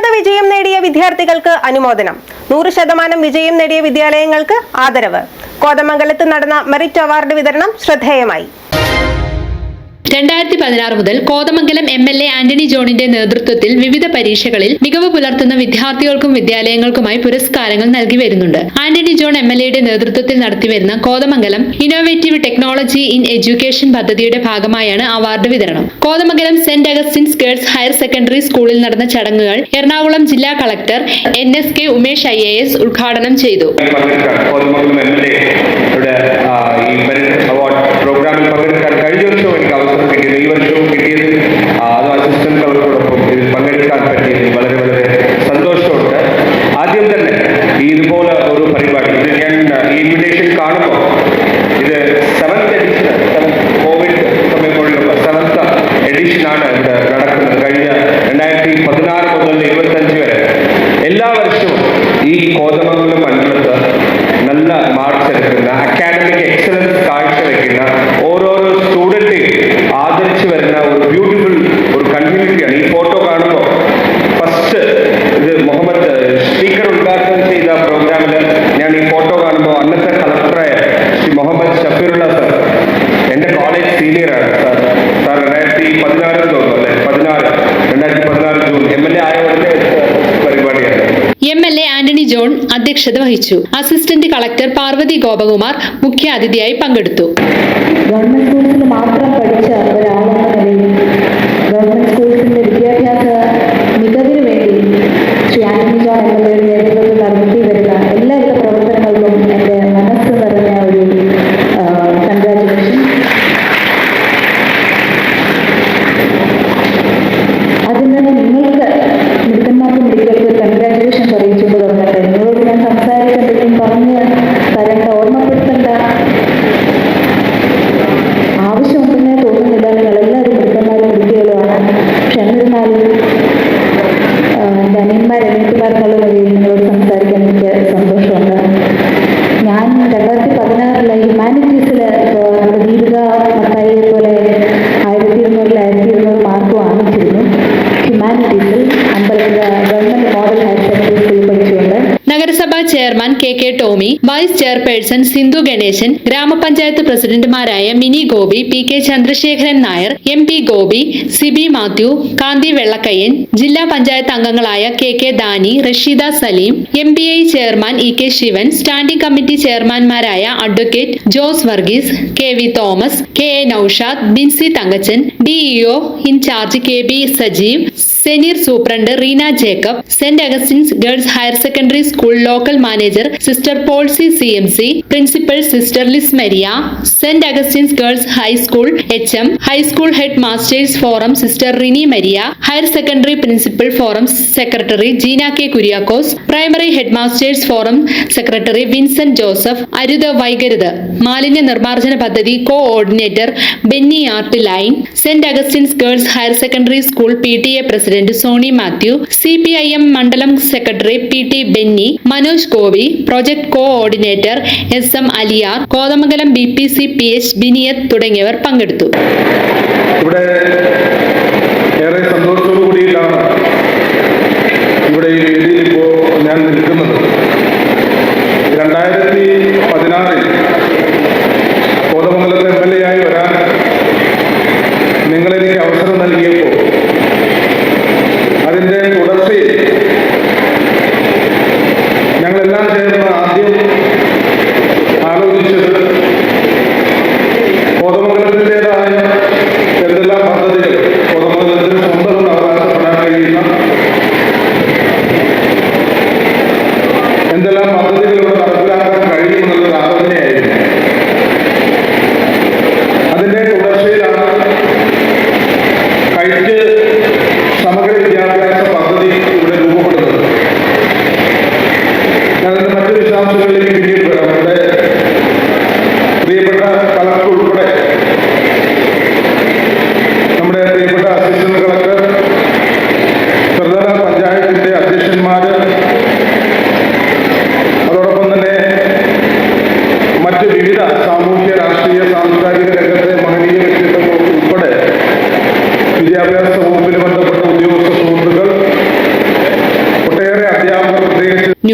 ഉന്നത വിജയം നേടിയ വിദ്യാർത്ഥികൾക്ക് അനുമോദനം. നൂറ് ശതമാനം വിജയം നേടിയ വിദ്യാലയങ്ങൾക്ക് ആദരവ്. കോതമംഗലത്ത് നടന്ന മെറിറ്റ് അവാർഡ് വിതരണം ശ്രദ്ധേയമായി. രണ്ടായിരത്തി പതിനാറ് മുതൽ Kothamangalam M L A Antony ജോണിന്റെ നേതൃത്വത്തിൽ വിവിധ പരീക്ഷകളിൽ മികവ് പുലർത്തുന്ന വിദ്യാർത്ഥികൾക്കും വിദ്യാലയങ്ങൾക്കുമായി പുരസ്കാരങ്ങൾ നൽകി വരുന്നുണ്ട്. ആന്റണി ജോൺ എം എൽ എയുടെ നേതൃത്വത്തിൽ നടത്തിവരുന്ന Kothamangalam innovative technology in education പദ്ധതിയുടെ ഭാഗമായാണ് അവാർഡ് വിതരണം. Kothamangalam Saint Augustine's girls higher secondary സ്കൂളിൽ നടന്ന ചടങ്ങുകൾ എറണാകുളം ജില്ലാ collector N S K Umesh I A S ഉദ്ഘാടനം ചെയ്തു. இது போல പതിനാറിൽ തോന്നുന്നു അല്ലേ? പതിനാറ് രണ്ടായിരത്തി പതിനാറ് ജൂൺ. എം എൽ എ ആയവരുടെ പരിപാടിയാണ്. M L A Antony John അധ്യക്ഷത വഹിച്ചു. അസിസ്റ്റന്റ് കളക്ടർ പാർവതി ഗോപകുമാർ മുഖ്യാതിഥിയായി പങ്കെടുത്തു. ഗവൺമെന്റ് മാത്രം പഠിച്ച അനിയന്മാർ അനിയത്തിമാരെന്നുള്ള നിലയിൽ നിങ്ങളോട് സംസാരിക്കാൻ എനിക്ക് സന്തോഷമുണ്ട്. ഞാൻ രണ്ടായിരത്തി പതിനാറിലെ ഹ്യൂമാനിറ്റീസിൽ നമ്മുടെ ദീപിക മത്തായിയെ പോലെ K Tomy vice chairperson Sindhu Ganesan ഗ്രാമപഞ്ചായത്ത് പ്രസിഡന്റുമാരായ Mini Gopi P K Chandrasekharan Nair M P Gopi Siby Mathew Kanthi Vellakkayyan ജില്ലാ പഞ്ചായത്ത് അംഗങ്ങളായ K K Dani Rasheeda Saleem M P I chairman E K Sivan standing committee ചെയർമാൻമാരായ advocate Jose Varghese K V Thomas K A Noushad Binsy Thankachan DEO in charge K B Sajeev senior superintendent Reena Jacob Saint Augustine's girls higher secondary school local manager sister Polsy C M C principal sister Liz Maria Saint Augustine's girls high school H M high school head masters forum sister Rini Maria higher secondary principal forum secretary Jeena K Kuriakose primary head masters forum secretary Vincent Joseph അരുത് വൈകരുത് മാലിന്യ നിർമ്മാർജന പദ്ധതി coordinator Benny art line Saint Augustine's girls higher secondary school P T A president Sony Mathew C P I M മണ്ഡലം secretary P T Benny Manoj Gopi project coordinator S M Aliyar Kothamangalam B P C P H ബിനിയത് തുടങ്ങിയവർ പങ്കെടുത്തു. de la